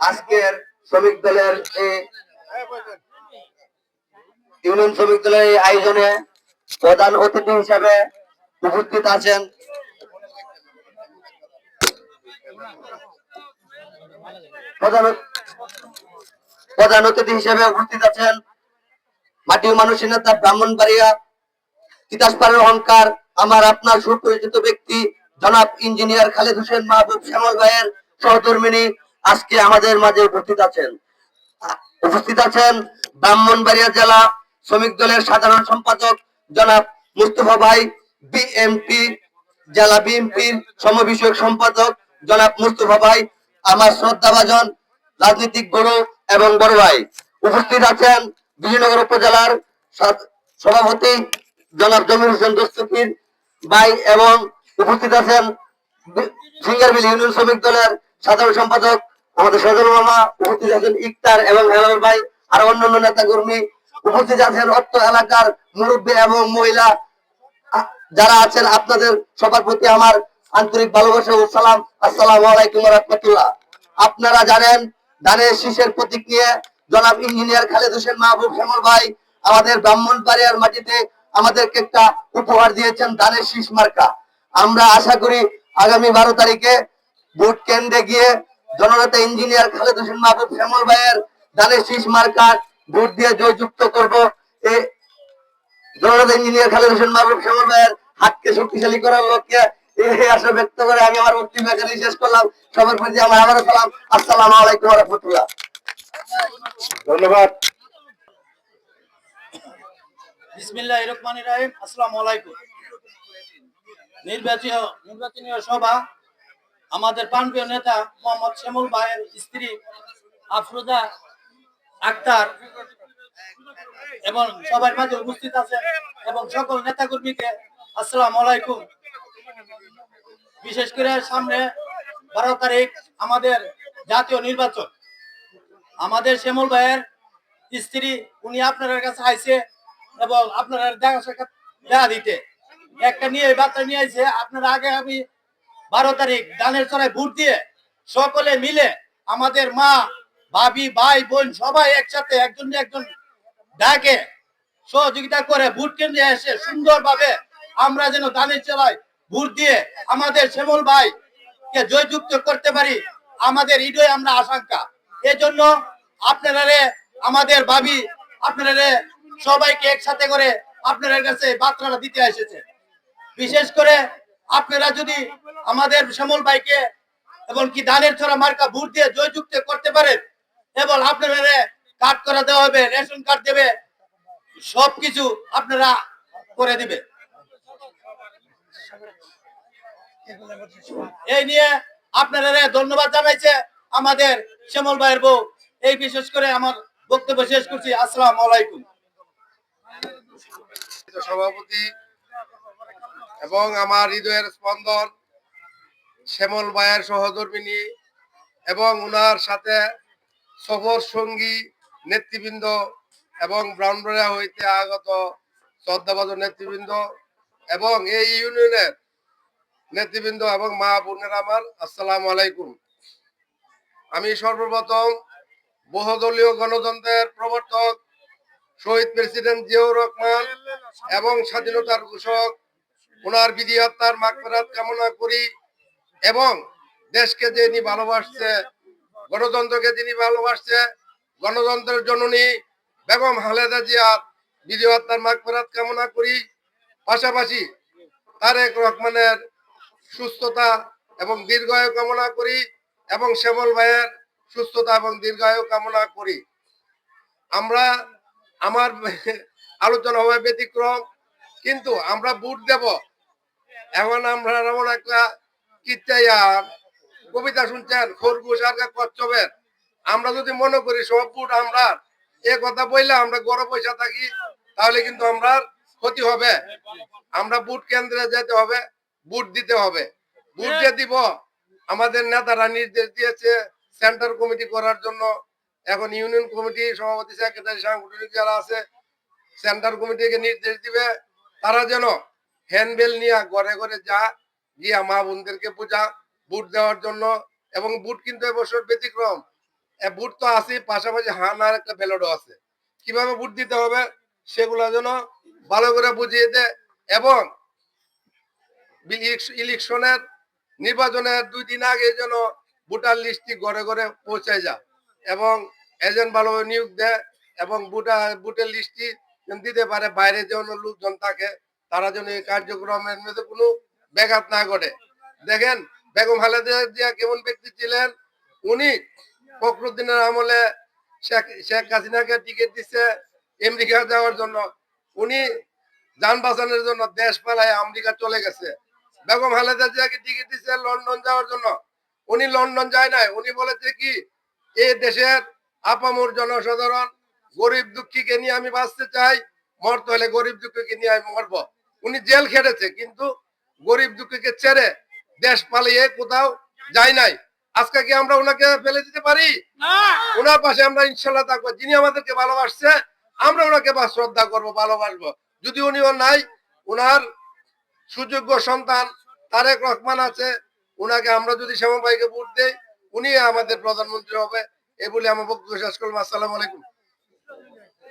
আজকের শ্রমিক দলের ইউনিয়ন শ্রমিক দলের এই আয়োজনে প্রধান অতিথি হিসাবে উপস্থিত আছেন। প্রধান অতিথি হিসেবে উপস্থিত আছেন মাটি মানুষের নেতা ব্রাহ্মণবাড়িয়া তিতাসপাড়ের অহংকার, আমার আপনার সুপরিচিত ব্যক্তি জনাব ইঞ্জিনিয়ার খালেদ হোসেন মাহবুব শ্যামল ভাইয়ের সহধর্মিনী আজকে আমাদের মাঝে উপস্থিত আছেন। উপস্থিত আছেন ব্রাহ্মণবাড়িয়া জেলা শ্রমিক দলের সাধারণ সম্পাদক জনাব মুস্তফা ভাই বিএমপি জেলা বিএনপির সম বিষয়ক সম্পাদক জনাব মুস্তফা ভাই, আমার শ্রদ্ধাভাজন রাজনৈতিক গুরু এবং বড় ভাই। উপস্থিত আছেন বিজয়নগর উপজেলার সভাপতি জনাব জমির হোসেন দস্তকির ভাই এবং উপস্থিত আছেন সিঙ্গারবিল ইউনিয়ন শ্রমিক দলের সাধারণ সম্পাদক আমাদের সজল মামা, উপস্থিত আছেন ইকতার এবং হেলাল ভাই, আর অন্যান্য নেতা কর্মী উপস্থিত আছেন অত্র এলাকার মুরব্বী এবং মহিলা। যারা আছেন আপনাদের সবার প্রতি আমার আন্তরিক ভালোবাসা ও সালাম। আসসালামু আলাইকুম রহমতুল্লাহ। আপনারা জানেন, ধানের শীষের প্রতীক নিয়ে জনাব ইঞ্জিনিয়ার খালেদ হোসেন মাহবুব শ্যামল ভাই আমাদের ব্রাহ্মণবাড়িয়ার মাটিতে আমাদেরকে একটা উপহার দিয়েছেন ধানের শীষ মার্কা। আমরা আশা করি আগামী বারো তারিখে ভোট কেন্দ্রে গিয়ে জননেতা ইঞ্জিনিয়ার খালেদ হোসেন মাহবুব শ্যামল ভাইয়ের ধানের শীষ মার্কা ভোট দিয়ে জয়যুক্ত করব। এ জননেতা ইঞ্জিনিয়ার খালেদ হোসেন মাহবুব শ্যামল ভাইয়ের হাতকে শক্তিশালী করার লক্ষ্যে এই আশা ব্যক্ত করে আমি আমার বক্তব্য এখানে শেষ করলাম। সবার প্রতি আমার আবারও সালাম। আসসালামু আলাইকুম রহমতুল্লাহ। ধন্যবাদ। বিসমিল্লাহ রহমান রাহিম। আসসালামু আলাইকুম। নির্বাচনী নির্বাচনীয় সভা আমাদের প্রাণপ্রিয় নেতা মোহাম্মদ শ্যামল ভাইয়ের স্ত্রী আফরোজা আক্তার এবং সবার মাঝে উপস্থিত আছেন এবং সকল নেতা কর্মীকে আসসালামু আলাইকুম। বিশেষ করে সামনে বারো তারিখ আমাদের জাতীয় নির্বাচন। আমাদের শ্যামল ভাইয়ের স্ত্রী, উনি আপনার কাছে আইছে এবং আপনারা দেখা দেখা দিতে। একটা নিয়ে বার্তা নিয়ে আইছে, আপনারা আগে আমি বারো তারিখ দানের চড়াই ভোট দিয়ে সকলে মিলে আমাদের মা, ভাবি, ভাই, বোন সবাই একসাথে একজন একজন ডাকে সহযোগিতা করে ভোট কেন্দ্রে এসে সুন্দরভাবে আমরা যেন দানের চড়াই ভোট দিয়ে আমাদের শ্যামল ভাই কে জয়যুক্ত করতে পারি, আমাদের হৃদয়ে আমরা আশঙ্কা। এজন্য আপনারা রে, আমাদের ভাবি, আপনারা রে, সবাইকে একসাথে করে আপনাদের কাছে বার্তাটা দিতে এসেছে। বিশেষ করে আপনারা যদি আমাদের শ্যামল ভাইকে এবং কি দানের ছড়া মার্কা ভোট দিয়ে জয়যুক্ত করতে পারেন, এবং আপনারা কার্ড করা দেওয়া হবে, রেশন কার্ড দেবে, সবকিছু আপনারা করে দিবে এই নিয়ে আপনারা ধন্যবাদ জানাইছে আমাদের শ্যামল ভাইয়ের বউ। এই বিশেষ করে আমার বক্তব্য শেষ করছি। আসসালামু আলাইকুম। সভাপতি এবং আমার হৃদয়ের স্পন্দন শ্যামল ভাইয়ের সহধর্মিনী এবং উনার সাথে সফর সঙ্গী, নেতৃবৃন্দ এবং ব্রাহ্মণরা হইতে আগত শ্রদ্ধাবাদ নেতৃবৃন্দ এবং এই ইউনিয়নের নেতৃবৃন্দ এবং মা বোনের আমার আসসালামু আলাইকুম। আমি সর্বপ্রথম বহুদলীয় গণতন্ত্রের প্রবর্তক শহীদ প্রেসিডেন্ট জিয়াউর রহমান এবং স্বাধীনতার ঘোষক ওনার বিধি হত্যার মাগফিরাত কামনা করি এবং দেশকে যিনি ভালোবাসছে, গণতন্ত্রকে যিনি ভালোবাসছে, গণতন্ত্রের জননী বেগম হালেদা জিয়ার বিধি হত্যার মাগফিরাত কামনা করি। পাশাপাশি তারেক রহমানের সুস্থতা এবং দীর্ঘায়ু কামনা করি এবং শ্যামল ভাইয়ের সুস্থতা এবং দীর্ঘায়ু কামনা করি। আমরা আমার আলোচনা হবে ব্যতিক্রম, কিন্তু আমরা বুট দেব। এখন আমরা এমন একটা কিচ্ছাইয়া কবিতা শুনছেন, খরগোশ আর কচ্ছপের। আমরা যদি মনে করি সব বুট আমরা, এ কথা বললে আমরা গড় পয়সা থাকি, তাহলে কিন্তু আমরা ক্ষতি হবে। আমরা বুট কেন্দ্রে যেতে হবে বুট দিতে হবে। বুট যে দিব, আমাদের নেতারা নির্দেশ দিয়েছে সেন্টার কমিটি করার জন্য। এখন ইউনিয়ন কমিটি সভাপতি, সেক্রেটারি, সাংগঠনিক যারা আছে সেন্টার কমিটিকে নির্দেশ দিবে। তারা যেন হ্যান্ডবেল নিয়ে ঘরে ঘরে যা, গিয়া মা বোনদেরকে পূজা, বুট দেওয়ার জন্য এবং বুট কিন্তু এবছর ব্যতিক্রম। বুট তো আছে পাশাপাশি হান আর একটা ব্যালটও আছে। কীভাবে বুট দিতে হবে সেগুলো যেন ভালো করে বুঝিয়ে দেয় এবং ইলেকশনের নির্বাচনের দুই দিন আগে যেন ভোটার লিস্টটি ঘরে ঘরে পৌঁছে যায় এবং এজেন্ট ভালোভাবে নিয়োগ দেয় এবং ভোটার, ভোটের লিস্টটি দিতে পারে, বাইরে যেন লোকজন থাকে তারা যেন এই কার্যক্রমের মধ্যে কোনো ব্যাঘাত না ঘটে। দেখেন, বেগম খালেদা জিয়া কেমন ব্যক্তি ছিলেন? উনি ফখরুদ্দিনের আমলে শেখ শেখ হাসিনাকে টিকিট দিচ্ছে আমেরিকা যাওয়ার জন্য। উনি যান বাঁচানোর জন্য দেশ পালায় আমেরিকা চলে গেছে। বেগম খালেদা জিয়াকে টিকিট দিচ্ছে লন্ডন যাওয়ার জন্য। উনি লন্ডন যায় নাই। উনি বলেছে কি এই দেশের আপামর জনসাধারণ গরিব দুঃখীকে নিয়ে আমি বাঁচতে চাই, মরতে হলে গরিব দুঃখীকে নিয়ে আমি মরবো। উনি জেল খেটেছে কিন্তু গরিব দুঃখীকে ছেড়ে দেশ পালিয়ে কোথাও যায় নাই। আজকে কি আমরা ওনাকে ফেলে দিতে পারি? ওনার পাশে আমরা ইনশাল্লাহ থাকব। যিনি আমাদেরকে ভালোবাসছে আমরা ওনাকে বা শ্রদ্ধা করব ভালোবাসবো। যদি উনি উনিও নাই ওনার সুযোগ্য সন্তান তারেক রহমান আছে ওনাকে আমরা যদি শ্যামা ভাইকে ভোট দেই উনি আমাদের প্রধানমন্ত্রী হবে। এ বলে আমার বক্তব্য শেষ করলাম। আসসালামু আলাইকুম।